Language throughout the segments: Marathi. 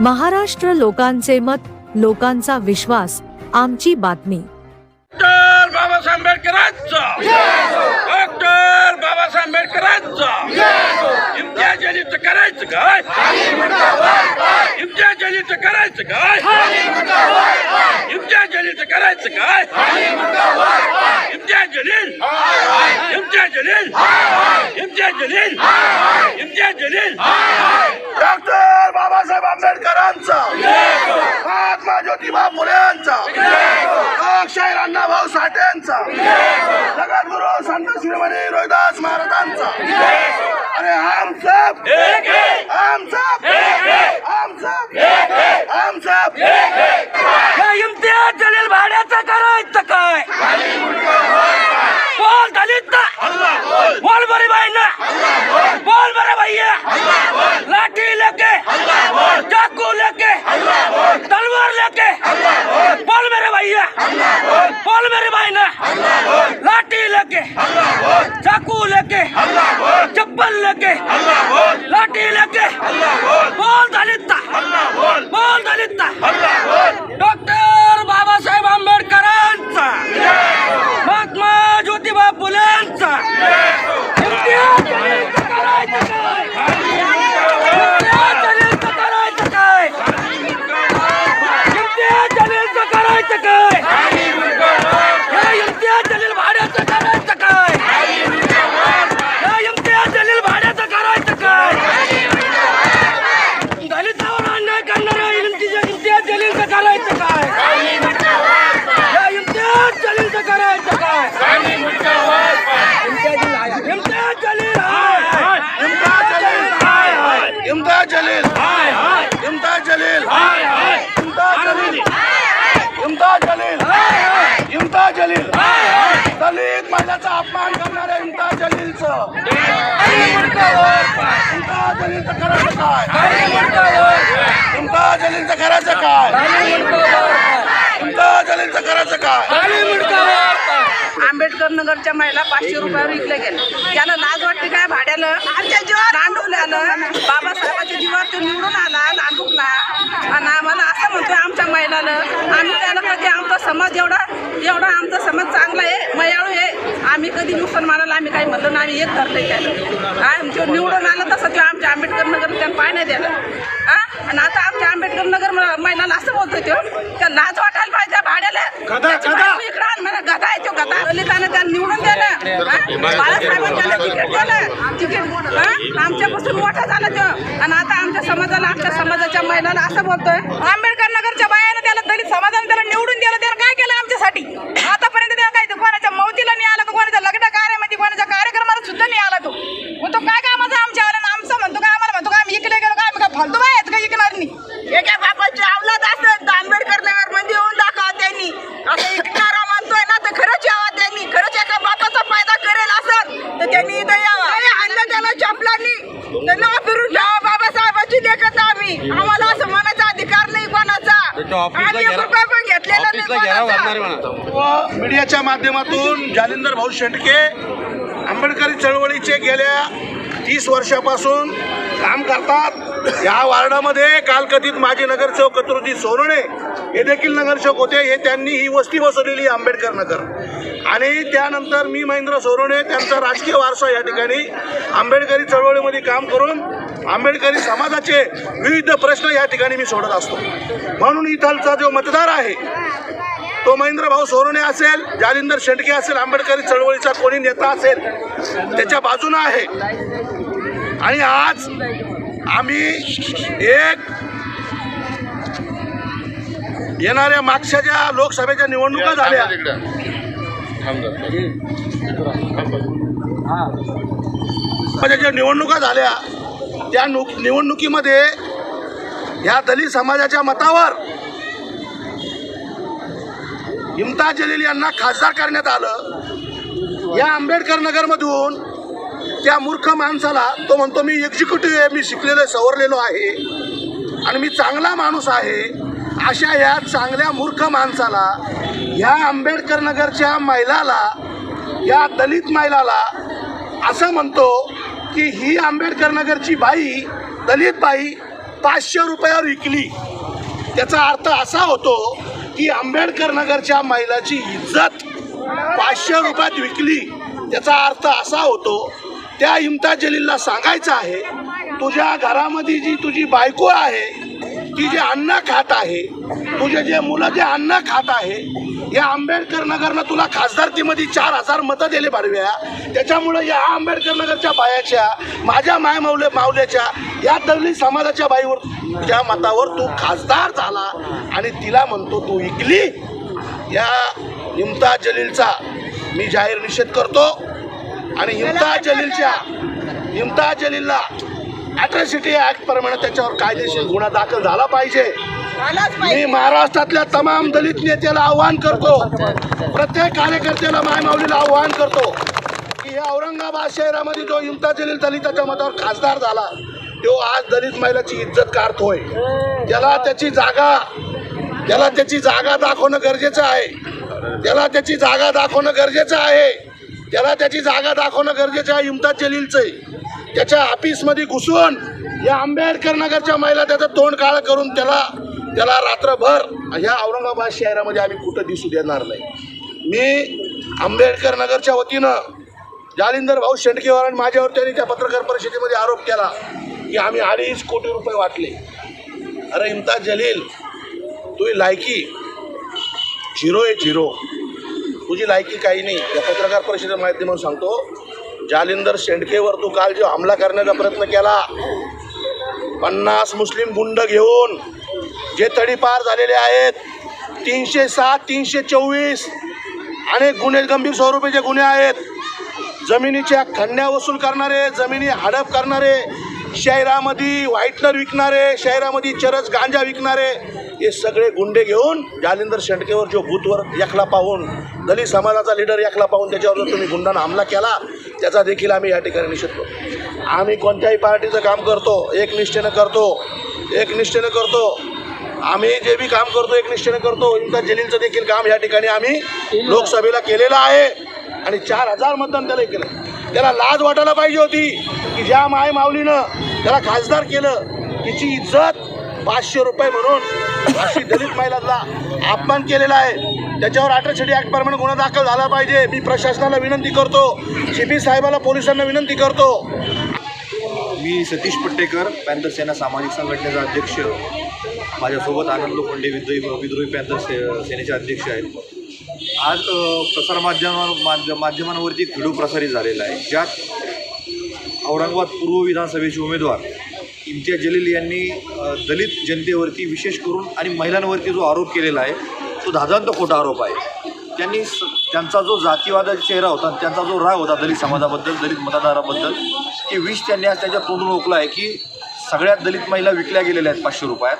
महाराष्ट्र लोकांचे मत लोकांचा विश्वास आमची बातमी. डॉक्टर बाबासाहेब आंबेडकरांचा. डॉक्टर बाबासाहेब आंबेडकरांचा. इम्तियाज अलीचं करायचं काय? इम्तियाज अलीचं करायचं काय? इम्तियाज अलीचं करायचं काय? इम्तियाज जलील। इम्तियाज जलील। इम्तियाज जलील। इम्तियाज जलील। डॉक्टर बाबासाहेब आंबेडकरांचा महात्मा ज्योतिबा फुलेंचा अक्षय अण्णाभाऊ साठेंचा जगद्गुरु संत शिरोमणी रोहिदास महाराजांचा. अरे हम सब हम सब हम सब हम सब हे इम्तियाज जलील भाड्याचं करायचं काय? बोल दलित बोल बरे भाई ना बोल बरे भैया लाठी लेके चाकू लेके तलवार लेके बोल मेरे भैया बोल मेरे भाई ना लाठी लेके चाकू लेके चप्पल लेके लाठी लेके बोल दलित बोल दलित डॉक्टर बाबासाहेब आंबेडकरांचा महात्मा ज्योतिबा फुलेंचा इम्तियाज जलीलचं करायचं काय? इम्तियाज जलीलचं करायचं काय? इम्तियाज जलीलचं करायचं काय? हे इम्तियाज जलील भाड्याचं करायचं काय? हे इम्तियाज जलील भाड्याचं करायचं काय? दलितावर अन्याय करणाऱ्या इम्तियाज इम्तियाज जलीलचं करायचं काय? हे इम्तियाज जलीलचं करायचं काय इम्तियाज जलील हाय इम्तियाज जलील हाय हाय इम्तियाज जलील हाय हाय इम्तियाज जलील हाय हाय इम्तियाज जलील इम्तियाज जलील हाय हाय इम्तियाज जलील हाय हाय दलित महिलाचा अपमान करणाऱ्या इम्तियाज जलीलचं इम्तियाज जलीलचं करायचं काय इम्तियाज जलीलचं करायचं काय आंबेडकर नगरच्या महिला पाचशे रुपयावर विकले गेले. त्याला लाज वाटते काय भाड्याला? आमच्या जीवावर आलं. बाबासाहेबाच्या जीवावर तो निवडून आला दांडूकला आणि आम्हाला असं म्हणतोय आमच्या महिलाला आम्ही त्याला कधी आमचा समाज एवढा एवढा आमचा समाज चांगला आहे मयाळू आहे. आम्ही कधी मुसलमानाला आम्ही काही म्हणलं ना आम्ही एक धरलंय त्याला. जो निवडून आला तसं तो आमच्या आंबेडकर नगर त्यानं पाय नाही द्यायला हा आणि आता आमच्या आंबेडकर नगर म- महिलाला असं बोलतोय तो त्या लाज वाटायला पाहिजे त्या भाड्याला. इकडं म्हणा गधा आहे तो गधा दलितानं त्याला निवडून दिलं? बाळासाहेबांनी त्याला तिकीट दिलं. तिकीट? आमच्यापासून मोठा झाला तो. आणि आता आमच्या समाजाला आमच्या समाजाच्या महिलाला असं बोलतोय आंबेडकर नगरच्या बायानं त्याला दलित समाजाने त्याला निवडून दिलं त्याला काय केलं आमच्यासाठी आतापर्यंत त्याला काय तो कोणाच्या मौतीला नाही आला का कोणाच्या लग्न कार्यामध्ये कोणाच्या कार्यक्रमाला सुद्धा नाही आला तो मग तो काय कामाचा आमच्या आला ना आमचं म्हणतो काय आम्हाला म्हणतो काय आम्ही इकडे गेलो काय आम्ही काय फालतू बाय आहेत का इकणार नाही एका बापाची अवलाद असत तर आंबेडकर नगरमध्ये येऊन दाखवा त्यांनी असं इकणारा म्हणतोय ना तर खरंच यावा त्यांनी खरंच एका बापाचा फायदा करेल असं तर त्यांनी इथं यावं काही आणलं त्याला चपलांनी त्यांना फिरून ठेवा बाबासाहेबाची देखत आम्ही आम्हाला असं म्हणायचा अधिकार नाही व मीडियाच्या माध्यमातून जालिंदर भाऊ शेंडके आंबेडकरी चळवळीचे गेल्या तीस वर्षापासून काम करतात. या वार्डामध्ये कालकथित माजी नगरसेवक कतृती सोनणे हे देखील नगरसेवक होते. हे त्यांनी ही वस्ती बसवलेली आहे आंबेडकर नगर. आणि त्यानंतर मी महेंद्र सोनवणे त्यांचा राजकीय वारसा या ठिकाणी आंबेडकरी चळवळीमध्ये काम करून आंबेडकरी समाजाचे विविध प्रश्न या ठिकाणी मी सोडत असतो. म्हणून इथलचा जो मतदार आहे तो महेंद्र भाऊ सोनवणे असेल जालिंदर शेंडके असेल आंबेडकरी चळवळीचा कोणी नेता असेल त्याच्या बाजूनं आहे. आणि आज आम्ही एक येणाऱ्या मागच्या ज्या लोकसभेच्या निवडणुका झाल्या ज्या निवडणुका झाल्या त्या नु निवडणुकीमध्ये या दलित समाजाच्या मतावर इम्ताज जलील यांना खासदार करण्यात आलं. या आंबेडकर नगरमधून त्या मूर्ख माणसाला तो म्हणतो मी एक्झिक्युटिव्ह आहे मी शिकलेलो सवरलेलो आहे आणि मी चांगला माणूस आहे. अशा या चांगल्या मूर्ख माणसाला या आंबेडकर नगरच्या महिलाला या दलित महिलाला असं म्हणतो की ही आंबेडकर नगरची बाई दलित बाई पाचशे रुपयावर विकली. त्याचा अर्थ असा होतो की आंबेडकर नगरच्या महिलाची इज्जत पाचशे रुपयात विकली. त्याचा अर्थ असा होतो त्या इम्ताज जलीलला सांगायचं आहे तुझ्या घरामध्ये जी तुझी बायको आहे ती जे अन्न खात आहे तुझे जे मुलं जे अन्न खात आहे या आंबेडकर नगरनं तुला खासदारकीमध्ये चार हजार मतं दिले बारव्या त्याच्यामुळे या आंबेडकर नगरच्या बायाच्या माझ्या माय मावले मावल्याच्या या दलित समाजाच्या बाईवर त्या मतावर तू खासदार झाला आणि तिला म्हणतो तू इकली. या हिमता जलीलचा मी जाहीर निषेध करतो. आणि हिमता जलीलच्या हिमता जलीलला अॅट्रॉसिटी ऍक्ट प्रमाणे त्याच्यावर कायदेशीर गुन्हा दाखल झाला पाहिजे. मी महाराष्ट्रातल्या तमाम दलित नेत्याला आव्हान करतो. प्रत्येक कार्यकर्त्याला माय माऊलीला आव्हान करतो. की या औरंगाबाद शहरामध्ये जो इम्ताज जलील दलिताच्या मतावर खासदार झाला तो आज दलित महिलाची इज्जत काढतोय. त्याला त्याची जागा त्याला त्याची जागा दाखवणं गरजेचं आहे. त्याला त्याची जागा दाखवणं गरजेचं आहे. त्याला त्याची जागा दाखवणं गरजेचं आहे इम्ताज जलीलचं आहे. त्याच्या ऑफिसमध्ये घुसून या आंबेडकर नगरच्या महिला त्याचं तोंड काळं करून त्याला त्याला रात्रभर ह्या औरंगाबाद शहरामध्ये आम्ही कुठं दिसू देणार नाही. मी आंबेडकर नगरच्या वतीनं जालिंदर भाऊ शेंडकेवार आणि माझ्यावर त्यांनी त्या पत्रकार परिषदेमध्ये आरोप केला की आम्ही अडीच कोटी रुपये वाटले. अरे इम्ताज जलील तुझी लायकी. झिरो आहे झिरो. तुझी लायकी काही नाही. या पत्रकार परिषदेच्या माध्यमातून सांगतो जालिंदर शेंडकेवर तू काल जो हमला करण्याचा प्रयत्न केला पन्नास मुस्लिम गुंड घेऊन जे तडीपार झालेले आहेत तीनशे सात तीनशे चोवीस अनेक गुन्हे गंभीर स्वरूपाचे गुन्हे आहेत जमिनीच्या खंड्या वसूल करणारे जमिनी हडप करणारे शहरामध्ये व्हाईटनर विकणारे शहरामध्ये चरस गांजा विकणारे हे सगळे गुंडे घेऊन जालिंदर शेंडकेवर जो भूतवर एकला पाहून दलित समाजाचा लीडर एकला पाहून त्याच्यावर तुम्ही गुंडांना हमला केला त्याचा देखील आम्ही या ठिकाणी निषेध करतो. आम्ही कोणत्याही पार्टीचं काम करतो एक निष्ठेनं करतो एक निष्ठेनं करतो. आम्ही जे बी काम करतो एक निष्ठेनं करतो. इम्ताज जलीलचं देखील काम या ठिकाणी आम्ही लोकसभेला केलेलं आहे. आणि चार हजार मतदान त्याला केलं. त्याला लाज वाटायला पाहिजे होती की ज्या माय माऊलीनं त्याला खासदार केलं तिची इज्जत पाचशे रुपये म्हणून अशी दलित महिलांना अपमान केलेला आहे. त्याच्यावर अट्रॉसिटी ॲक्ट प्रमाणे गुन्हा दाखल झाला पाहिजे. मी प्रशासनाला विनंती करतो. सी साहेबाला पोलिसांना विनंती करतो. मी सतीश पट्टेकर पॅन्थर सेना सामाजिक संघटनेचा अध्यक्ष. माझ्यासोबत आनंद लोखंडे विद्रोही विद्रोही पॅन्थर से सेनेचे अध्यक्ष आहेत. आज अ, प्रसारमाध्यमां माध्य माध्यमांवरती खिडू व्हिडिओ प्रसारित झालेला आहे. ज्यात औरंगाबाद पूर्व विधानसभेचे उमेदवार इम्तियाज जलील यांनी दलित जनतेवरती विशेष करून आणि महिलांवरती जो आरोप केलेला आहे तो धादांत खोटा आरोप आहे. त्यांनी स त्यांचा जो जातीवादाचा चेहरा होता त्यांचा जो राग होता दलित समाजाबद्दल दलित मतदाराबद्दल ते विष त्यांनी आज त्यांच्या तोंडून ओकला आहे की सगळ्यात दलित महिला विकल्या गेलेल्या आहेत पाचशे रुपयात.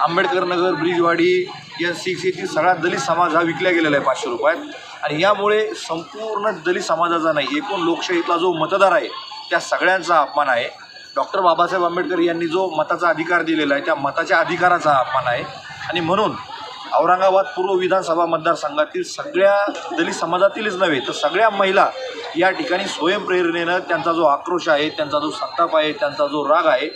आंबेडकर नगर ब्रिजवाडी या सिक्स येथील सगळा दलित समाज हा विकल्या गेलेला आहे पाचशे रुपयात. आणि यामुळे संपूर्ण दलित समाजाचा नाही एकूण लोकशाहीतला जो मतदार आहे त्या सगळ्यांचा अपमान आहे. डॉक्टर बाबासाहेब आंबेडकर यांनी जो मताचा अधिकार दिलेला आहे त्या मताच्या अधिकाराचा अपमान आहे. आणि म्हणून औरंगाबाद पूर्व विधानसभा मतदारसंघातील सगळ्या दलित समाजातीलच नव्हे तर सगळ्या महिला या ठिकाणी स्वयंप्रेरणेनं त्यांचा जो आक्रोश आहे त्यांचा जो संताप आहे त्यांचा जो राग आहे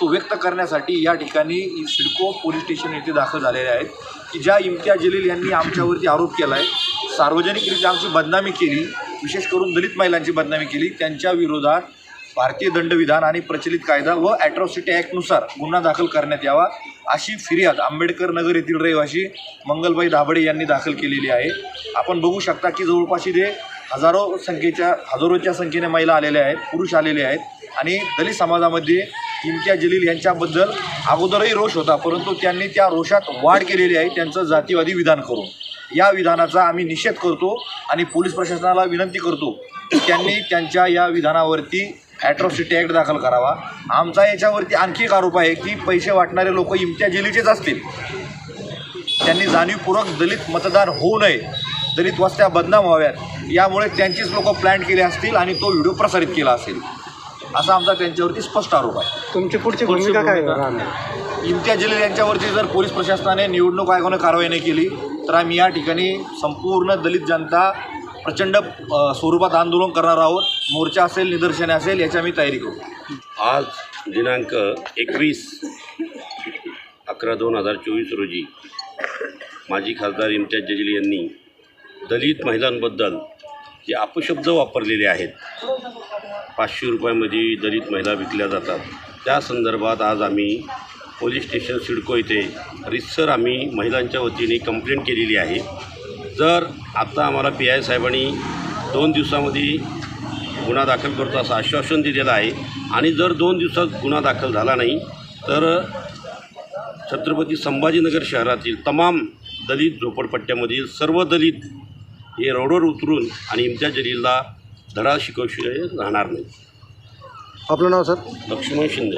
तो व्यक्त करण्यासाठी या ठिकाणी सिडको पोलीस स्टेशन येथे दाखल झालेले आहेत. की ज्या इम्तियाज जलील यांनी आमच्यावरती आरोप केला आहे सार्वजनिकरित्या आमची बदनामी केली विशेष करून दलित महिलांची बदनामी केली त्यांच्या विरोधात भारतीय दंडविधान आणि प्रचलित कायदा व ॲट्रॉसिटी ॲक्टनुसार गुन्हा दाखल करण्यात यावा अशी फिर्याद आंबेडकर नगर येथील रहिवासी मंगलबाई दाभडे यांनी दाखल केलेली आहे. आपण बघू शकता की जवळपास इथे हजारो संख्येच्या हजारोच्या संख्येने महिला आलेल्या आहेत पुरुष आलेले आहेत आणि दलित समाजामध्ये इम्तियाज जलील यांच्याबद्दल अगोदरही रोष होता परंतु त्यांनी त्या रोषात वाढ केलेली आहे त्यांचं जातीवादी विधान करून. या विधानाचा आम्ही निषेध करतो आणि पोलीस प्रशासनाला विनंती करतो की त्यांनी त्यांच्या या विधानावरती ॲट्रॉसिटी ॲक्ट दाखल करावा. आमचा याच्यावरती आणखी एक आरोप आहे की पैसे वाटणारे लोक इम्तियाज जलीलचेच असतील. त्यांनी जाणीवपूर्वक दलित मतदान होऊ नये. दलित वस्त्या बदनाम व्हाव्यात. यामुळे त्यांचीच लोक प्लॅन केले असतील आणि तो व्हिडिओ प्रसारित केला असेल. असा आमचा त्यांच्यावरती स्पष्ट आरोप आहे. तुमची पुढची भूमिका काय इम्तियाज जलील यांच्यावरती जर पोलीस प्रशासनाने निवडणूक आयोगानं कारवाई नाही केली तर आम्ही या ठिकाणी संपूर्ण दलित जनता प्रचंड स्वरूपात आंदोलन करणार आहोत. मोर्चा असेल निदर्शने असेल याची आम्ही तयारी करू. आज दिनांक एकवीस अकरा दोन हजार चोवीस रोजी माजी खासदार इम्तियाज जलील यांनी दलित महिलांबद्दल जे अपशब्द वापरलेले आहेत पाचशे रुपयामध्ये दलित महिला विकल्या जातात. त्या संदर्भात आज आम्ही पोलीस स्टेशन सिडको येथे रितसर आम्ही महिलांच्या वतीने कंप्लेंट केलेली आहे. जर आता आम्हाला पी आय साहेबांनी दोन दिवसामध्ये गुन्हा दाखल करतो असं आश्वासन दिलेलं आहे आणि जर दोन दिवसात गुन्हा दाखल झाला नाही तर छत्रपती संभाजीनगर शहरातील तमाम दलित झोपडपट्ट्यामधील सर्व दलित हे रोडवर उतरून आणि इम्तियाज जलीलला धडा शिकवशिवाय राहणार नाही. आपलं नाव सर? लक्ष्मण शिंदे.